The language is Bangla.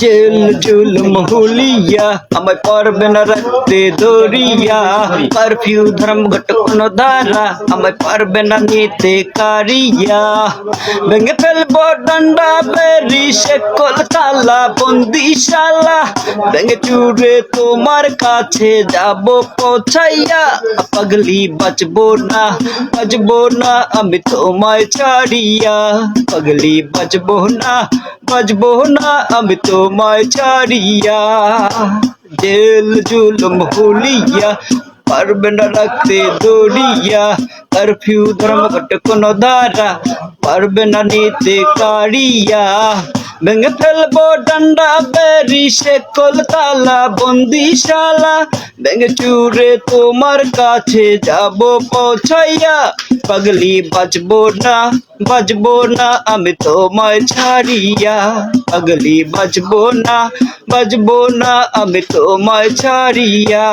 জেল জুলুম হুলিয়া, আমায় পারবে না রাখতে দরিয়া কারফিউ ধর্ম ঘট কোন ধারা আমায় পারবে না নিতে কারিয়া। ভেঙে ফেলব ডান্ডা বেরি, সে কলকালা বন্দিশালা। ভেঙে চুরে তোমার কাছে যাব পৌঁছাইয়া, পাগলি বাঁচবো না বাঁচবো না, আমি তোমায় ছাড়িয়া। পাগলি বাঁচবো না বাঁচবো না আমি তোমায় ছাড়িয়া জেল জুলুম হুলিয়া পারবে না রাখতে দৌড়িয়া কারফিউ ধর্মঘট কোন ধারা পারবে না নিতে কারিয়া ভেঙে ফেলব ডান্ডা বেরি, সে কলতালা, বন্দিশালা। ভেঙে চুরে তোমার কাছে যাব পৌঁছাইয়া। পাগলি বাঁচবো না বাঁচবো না, আমি তোমায় ছাড়িয়া। পাগলি বাঁচবো না বাঁচবো না, আমি তোমায় ছাড়িয়া।